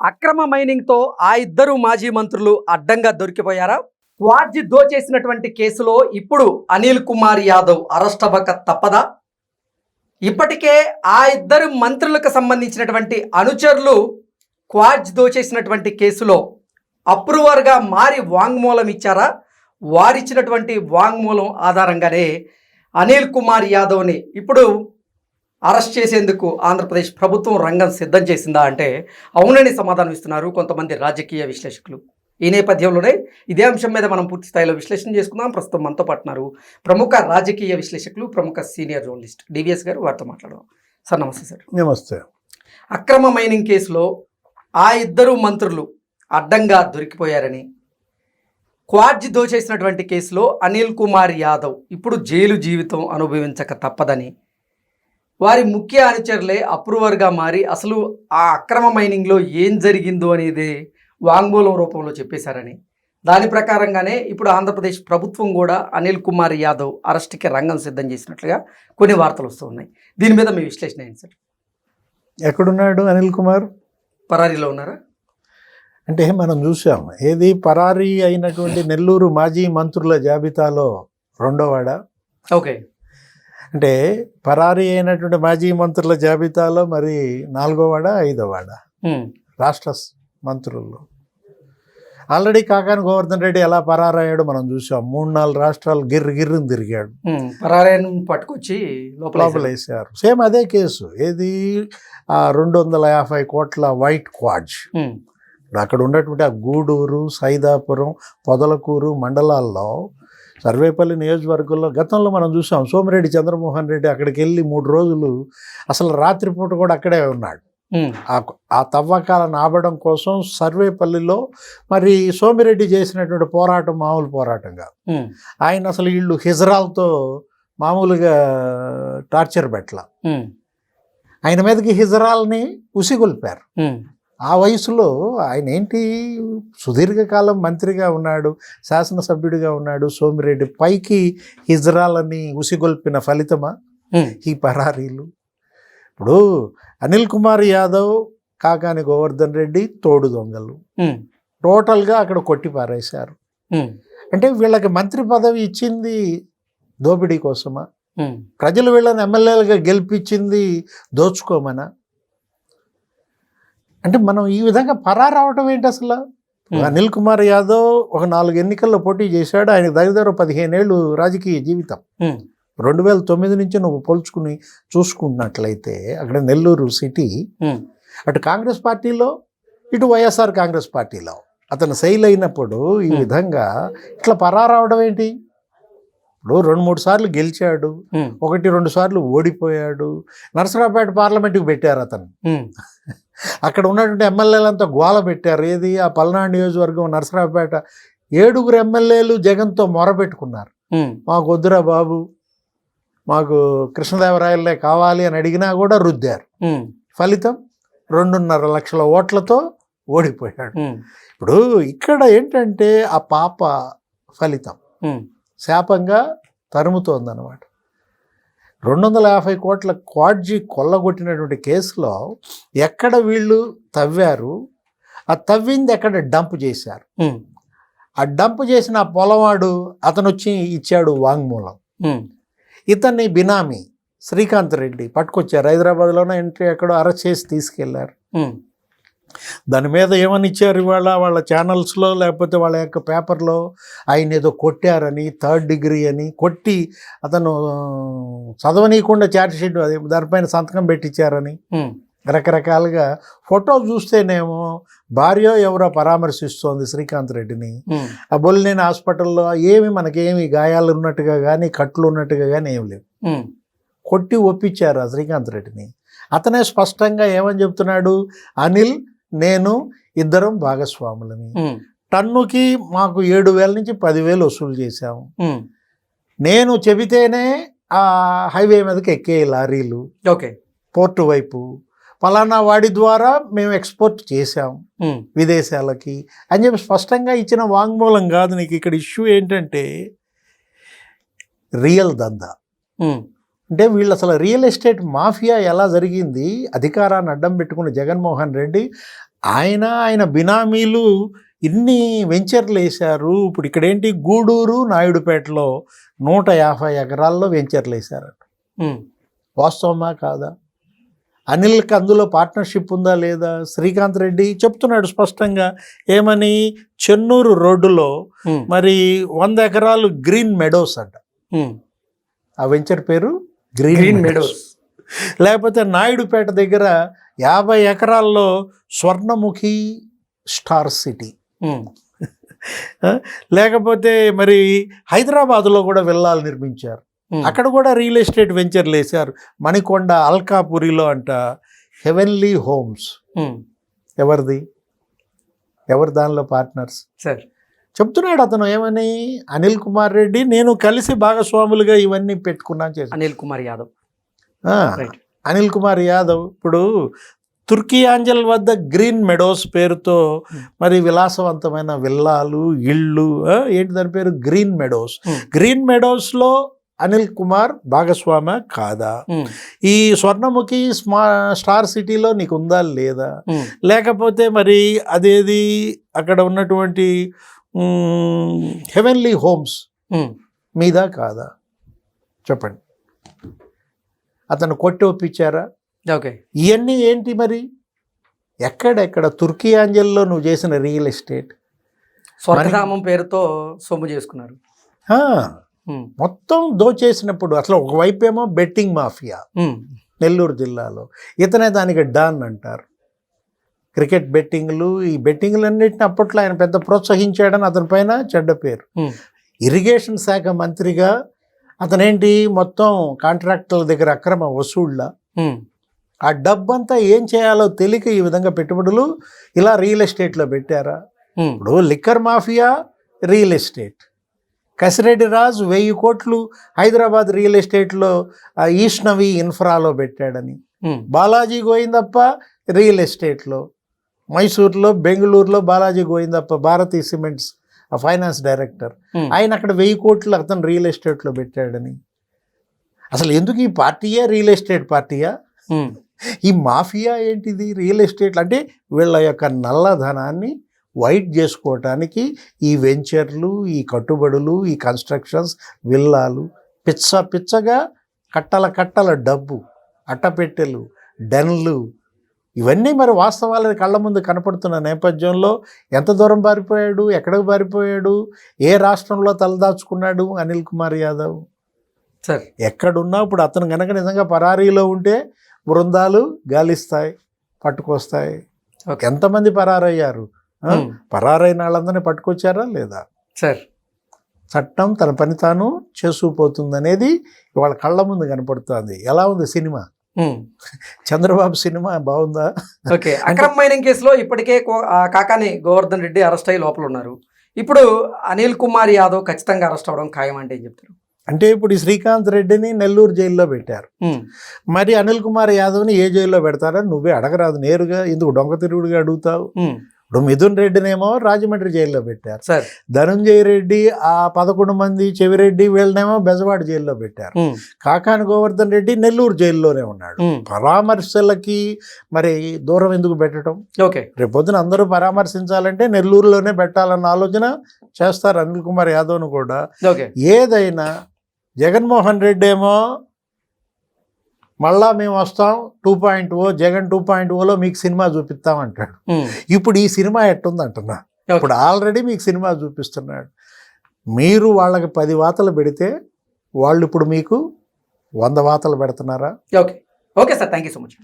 అక్రమ మైనింగ్తో ఆ ఇద్దరు మాజీ మంత్రులు అడ్డంగా దొరికిపోయారా? క్వాడ్జి దోచేసినటువంటి కేసులో ఇప్పుడు అనిల్ కుమార్ యాదవ్ అరెస్ట్ అవ్వక తప్పదా? ఇప్పటికే ఆ ఇద్దరు మంత్రులకు సంబంధించినటువంటి అనుచరులు క్వార్జ్ దోచేసినటువంటి కేసులో అప్రూవర్గా మారి వాంగ్మూలం ఇచ్చారా? వారిచ్చినటువంటి వాంగ్మూలం ఆధారంగానే అనిల్ కుమార్ యాదవ్ని ఇప్పుడు అరెస్ట్ చేసేందుకు ఆంధ్రప్రదేశ్ ప్రభుత్వం రంగం సిద్ధం చేసిందా అంటే అవునని సమాధానం ఇస్తున్నారు కొంతమంది రాజకీయ విశ్లేషకులు. ఈ నేపథ్యంలోనే ఇదే అంశం మీద మనం పూర్తి స్థాయిలో విశ్లేషణ చేసుకుందాం. ప్రస్తుతం మనతో పాటున్నారు ప్రముఖ రాజకీయ విశ్లేషకులు ప్రముఖ సీనియర్ జర్నలిస్ట్ డివిఎస్ గారు. వారితో మాట్లాడదాం. సార్ నమస్తే సార్. నమస్తే. అక్రమ మైనింగ్ కేసులో ఆ ఇద్దరు మంత్రులు అడ్డంగా దొరికిపోయారని క్వాడ్జి దోచేసినటువంటి కేసులో అనిల్ కుమార్ యాదవ్ ఇప్పుడు జైలు జీవితం అనుభవించక తప్పదని వారి ముఖ్య అనుచరులే అప్రూవర్గా మారి అసలు ఆ అక్రమ మైనింగ్లో ఏం జరిగిందో అనేది వాంగ్మూలం రూపంలో చెప్పేశారని. దాని ప్రకారంగానే ఇప్పుడు ఆంధ్రప్రదేశ్ ప్రభుత్వం కూడా అనిల్ కుమార్ యాదవ్ అరెస్ట్కి రంగం సిద్ధం చేసినట్లుగా కొన్ని వార్తలు వస్తూ ఉన్నాయి. దీని మీద మీ విశ్లేషణ ఏంటి సార్? ఎక్కడున్నాడు అనిల్ కుమార్? పరారీలో ఉన్నారా? అంటే మనం చూసాం ఏది పరారీ అయినటువంటి నెల్లూరు మాజీ మంత్రుల జాబితాలో రెండోవాడ ఓకే. అంటే పరారీ అయినటువంటి మాజీ మంత్రుల జాబితాలో మరి నాలుగోవాడ ఐదోవాడ ఉమ్, రాష్ట్ర స్- మంత్రుల్లో. ఆల్రెడీ కాకాని గోవర్ధన్ రెడ్డి ఎలా పరారయ్యాడో మనం చూసాం. మూడు నాలుగు రాష్ట్రాలు గిర్రు గిర్రుని తిరిగాడు. పరారీని పట్టుకొచ్చి లోపల వేసారు సేమ్ అదే కేసు. ఏది? ఆ రెండు వందల యాభై కోట్ల వైట్ క్వాడ్జ్. అక్కడ ఉన్నటువంటి ఆ గూడూరు సైదాపురం పొదలకూరు మండలాల్లో సర్వేపల్లి నియోజకవర్గంలో గతంలో మనం చూసాం సోమిరెడ్డి చంద్రమోహన్ రెడ్డి అక్కడికి వెళ్ళి మూడు రోజులు అసలు రాత్రిపూట కూడా అక్కడే ఉన్నాడు. ఆ ఆ తవ్వకాలను ఆపడం కోసం సర్వేపల్లిలో మరి సోమిరెడ్డి చేసినటువంటి పోరాటం మామూలు పోరాటంగా ఉమ్, ఆయన అసలు వీళ్ళు హిజరాల్తో మామూలుగా టార్చర్ పెట్టల. ఆయన మీదకి హిజరాల్ని ఉసిగొల్పారు. ఆ వయసులో ఆయన ఏంటి సుదీర్ఘకాలం మంత్రిగా ఉన్నాడు శాసనసభ్యుడిగా ఉన్నాడు సోమిరెడ్డి. పైకి హిజ్రాలని ఉసిగొల్పిన ఫలితమా? ఈ పరారీలు. ఇప్పుడు అనిల్ కుమార్ యాదవ్ కాకాని గోవర్ధన్ రెడ్డి తోడు దొంగలు. టోటల్గా అక్కడ కొట్టి పారేశారు. అంటే వీళ్ళకి మంత్రి పదవి ఇచ్చింది దోపిడీ కోసమా? ప్రజలు వీళ్ళని ఎమ్మెల్యేలుగా గెలిపించింది దోచుకోమనా? అంటే మనం ఈ విధంగా పరారవటం ఏంటి అసలు? Hmm. అనిల్ కుమార్ యాదవ్ ఒక నాలుగు ఎన్నికల్లో పోటీ చేశాడు. ఆయన దగ్గర దగ్గర పదిహేను ఏళ్ళు రాజకీయ జీవితం. ఉమ్, రెండు వేల తొమ్మిది నుంచి నువ్వు పోల్చుకుని చూసుకున్నట్లయితే అక్కడ నెల్లూరు సిటీ ఉమ్, అటు కాంగ్రెస్ పార్టీలో ఇటు వైఎస్ఆర్ కాంగ్రెస్ పార్టీలో అతను శైలి అయినప్పుడు ఈ Hmm. విధంగా ఇట్లా పరారవడం ఏంటి? ఇప్పుడు రెండు మూడు సార్లు గెలిచాడు. ఒకటి రెండు సార్లు ఓడిపోయాడు. నరసరావుపేట పార్లమెంట్కి పెట్టారు అతను. అక్కడ ఉన్నటువంటి ఎమ్మెల్యేలంతా గోల పెట్టారు. ఏది? ఆ పల్నాడు నియోజకవర్గం నరసరావుపేట ఏడుగురు ఎమ్మెల్యేలు జగన్తో మొరపెట్టుకున్నారు మాకు వద్దురా బాబు మాకు కృష్ణదేవరాయలే కావాలి అని అడిగినా కూడా రుద్దారు. ఫలితం రెండున్నర లక్షల ఓట్లతో ఓడిపోయాడు. ఇప్పుడు ఇక్కడ ఏంటంటే ఆ పాప ఫలితం శాపంగా తరుముతోందన్నమాట. రెండు వందల యాభై కోట్ల క్వాడ్జీ కొల్లగొట్టినటువంటి కేసులో ఎక్కడ వీళ్ళు తవ్వారు? ఆ తవ్వింది ఎక్కడ? డంప్ చేశారు. ఆ డంప్ చేసిన పొలవాడు అతను వచ్చి ఇచ్చాడు వాంగ్మూలం. ఇతన్ని బినామీ శ్రీకాంత్ రెడ్డి పట్టుకొచ్చారు. హైదరాబాద్లోనే ఎంట్రీ ఎక్కడో అరెస్ట్ చేసి తీసుకెళ్ళారు. దాని మీద ఏమని ఇచ్చారు ఇవాళ? వాళ్ళ ఛానల్స్లో లేకపోతే వాళ్ళ యొక్క పేపర్లో ఆయన ఏదో కొట్టారని థర్డ్ డిగ్రీ అని కొట్టి అతను చదవనీయకుండా ఛార్జ్ షీట్ అది దానిపైన సంతకం పెట్టించారని రకరకాలుగా ఫోటో చూస్తేనేమో భార్య ఎవరో పరామర్శిస్తోంది శ్రీకాంత్ రెడ్డిని. ఆ బొల్లినేని హాస్పిటల్లో ఏమి మనకేమి గాయాలు ఉన్నట్టుగా కానీ కట్లు ఉన్నట్టుగా కానీ ఏం లేవు. కొట్టి ఒప్పించారు ఆ శ్రీకాంత్ రెడ్డిని. అతనే స్పష్టంగా ఏమని చెప్తున్నాడు? అనిల్ నేను ఇద్దరం భాగస్వాములని. టన్నుకి మాకు ఏడు వేల నుంచి పదివేలు వసూలు చేశాము. నేను చెబితేనే ఆ హైవే మీదకి ఎక్కే లారీలు. ఓకే. పోర్టు వైపు. ఫలానా వాడి ద్వారా మేము ఎక్స్పోర్ట్ ఉమ్, విదేశాలకి. అని చెప్పి స్పష్టంగా ఇచ్చిన వాంగ్మూలం కాదు నీకు ఇక్కడ ఇష్యూ ఏంటంటే రియల్ దందా. అంటే వీళ్ళు అసలు రియల్ ఎస్టేట్ మాఫియా ఎలా జరిగింది? అధికారాన్ని అడ్డం పెట్టుకున్న జగన్మోహన్ రెడ్డి ఆయన ఆయన బినామీలు ఇన్ని వెంచర్లు వేశారు. ఇప్పుడు ఇక్కడేంటి? గూడూరు నాయుడుపేటలో నూట యాభై ఎకరాల్లో వెంచర్లు వేశారట వాస్తవమా కాదా? అనిల్కి అందులో పార్ట్నర్షిప్ ఉందా లేదా? శ్రీకాంత్ రెడ్డి చెప్తున్నాడు స్పష్టంగా ఏమని? చెన్నూరు రోడ్డులో మరి వంద ఎకరాలు గ్రీన్ మెడోస్ అంట. ఆ వెంచర్ పేరు గ్రీన్ మెడోస్ లేకపోతే నాయుడుపేట దగ్గర యాభై ఎకరాల్లో స్వర్ణముఖి స్టార్ సిటీ. ఉమ్, లేకపోతే మరి హైదరాబాదులో కూడా విల్లాలు నిర్మించారు. ఉమ్. అక్కడ కూడా రియల్ ఎస్టేట్ వెంచర్లు వేశారు. మణికొండ అల్కాపురిలో అంట హెవెన్లీ హోమ్స్ ఉమ్, ఎవరిది? ఎవరు దానిలో పార్ట్నర్స్ సార్ చెప్తున్నాడు అతను ఏమని? అనిల్ కుమార్ రెడ్డి నేను కలిసి భాగస్వాములుగా ఇవన్నీ పెట్టుకున్నాను చేసి అనిల్ కుమార్ యాదవ్. అనిల్ కుమార్ యాదవ్ ఇప్పుడు తుర్కీ ఆంజల్ వద్ద గ్రీన్ మెడోస్ పేరుతో Hmm. మరి విలాసవంతమైన విల్లాలు ఇళ్ళు ఏంటి దాని పేరు? Green meadows. Hmm. గ్రీన్ మెడోస్లో అనిల్ కుమార్ భాగస్వామ కాదా? ఉమ్, ఈ స్వర్ణముఖి స్మా స్టార్ సిటీలో నీకు ఉందా లేదా లేకపోతే మరి అదేది అక్కడ ఉన్నటువంటి హెవెన్లీ హోమ్స్. మీద కాదా? చెప్పండి. అతను కొట్టి ఒప్పించారా? ఓకే. ఇవన్నీ ఏంటి మరి? ఎక్కడెక్కడ? తుర్కీ ఆంజల్లో నువ్వు చేసిన రియల్ ఎస్టేట్. స్వర్గధామం పేరుతో సొమ్ము చేసుకున్నారు. మొత్తం దోచేసినప్పుడు అసలు ఒకవైపేమో బెట్టింగ్ మాఫియా. నెల్లూరు జిల్లాలో. ఇతనే దానికి డాన్ అంటారు. క్రికెట్ బెట్టింగ్లు ఈ బెట్టింగ్లన్నింటిని అప్పట్లో ఆయన పెద్ద ప్రోత్సహించాడని అతని పైన చెడ్డ పేరు. ఇరిగేషన్ శాఖ మంత్రిగా అతనేంటి మొత్తం కాంట్రాక్టర్ల దగ్గర అక్రమ వసూళ్ళ. ఆ డబ్బంతా ఏం చేయాలో తెలియక ఈ విధంగా పెట్టుబడులు ఇలా రియల్ ఎస్టేట్లో పెట్టారా? ఇప్పుడు liquor mafia real estate. Kasireddy Raju వెయ్యి కోట్లు హైదరాబాద్ రియల్ ఎస్టేట్లో ఈష్ణవి ఇన్ఫ్రాలో పెట్టాడని. బాలాజీ గోవిందప్ప రియల్ ఎస్టేట్లో. మైసూర్లో బెంగళూరులో బాలాజీ గోవిందప్ప భారతీ సిమెంట్స్ ఆ ఫైనాన్స్ డైరెక్టర్. ఆయన అక్కడ వెయ్యి కోట్లు అతను రియల్ ఎస్టేట్లో పెట్టాడని. అసలు ఎందుకు ఈ పార్టీయా రియల్ ఎస్టేట్ పార్టీయా? ఈ మాఫియా ఏంటిది? రియల్ ఎస్టేట్ అంటే వీళ్ళ యొక్క నల్లధనాన్ని వైట్ చేసుకోవటానికి ఈ వెంచర్లు ఈ కట్టుబడులు ఈ కన్స్ట్రక్షన్స్ విల్లాలు పిచ్చ పిచ్చగా కట్టల కట్టల డబ్బు అట్టపెట్టెలు డెన్లు ఇవన్నీ మరి వాస్తవాలు కళ్ళ ముందు కనపడుతున్న నేపథ్యంలో ఎంత దూరం పారిపోయాడు? ఎక్కడికి పారిపోయాడు? ఏ రాష్ట్రంలో తలదాచుకున్నాడు? అనిల్ కుమార్ యాదవ్. సార్. ఎక్కడున్నా ఇప్పుడు అతను కనుక నిజంగా పరారీలో ఉంటే బృందాలు గాలిస్తాయి పట్టుకొస్తాయి. ఎంతమంది పరారయ్యారు? పరారైన వాళ్ళందరినీ పట్టుకొచ్చారా లేదా? సార్. చట్టం తన పని తాను చేసుకుపోతుంది అనేది ఇవాళ కళ్ళ ముందు కనపడుతుంది. ఎలా ఉంది సినిమా? చంద్రబాబు సినిమా బాగుందా? ఓకే. అక్రమ మైనింగ్ కేసులో ఇప్పటికే కాకాని గోవర్ధన్ రెడ్డి అరెస్ట్ అయ్యి లోపల ఉన్నారు. ఇప్పుడు అనిల్ కుమార్ యాదవ్ ఖచ్చితంగా అరెస్ట్ అవ్వడం ఖాయం అంటే ఏం చెప్తారు? అంటే ఇప్పుడు శ్రీకాంత్ రెడ్డిని నెల్లూరు జైల్లో పెట్టారు. మరి అనిల్ కుమార్ యాదవ్ని ఏ జైల్లో పెడతారని నువ్వే అడగరాదు నేరుగా. ఎందుకు దొంగ తిరుగుడుగా అడుగుతావు? ఇప్పుడు మిథున్ రెడ్డినేమో రాజమండ్రి జైల్లో పెట్టారు. సార్. ధనంజయ రెడ్డి ఆ పదకొండు మంది చెవిరెడ్డి వీళ్ళనేమో బెజవాడ జైల్లో పెట్టారు. కాకాని గోవర్ధన్ రెడ్డి నెల్లూరు జైల్లోనే ఉన్నాడు. పరామర్శలకి మరి దూరం ఎందుకు పెట్టడం? ఓకే. రేపు పొద్దున అందరూ పరామర్శించాలంటే నెల్లూరులోనే పెట్టాలన్న ఆలోచన చేస్తారు అనిల్ కుమార్ యాదవ్ను కూడా. ఏదైనా జగన్మోహన్ రెడ్డి ఏమో మళ్ళా మేము వస్తాం two point O Jagan two point Ola మీకు సినిమా చూపిస్తామంటాడు ఉమ్, ఇప్పుడు ఈ సినిమా ఎట్టుంది అంటున్నా. ఇప్పుడు ఆల్రెడీ మీకు సినిమా చూపిస్తున్నాడు. మీరు వాళ్ళకి పది వాతలు పెడితే వాళ్ళు ఇప్పుడు మీకు వంద వాతలు పెడుతున్నారా? Okay. Okay sir thank you so much.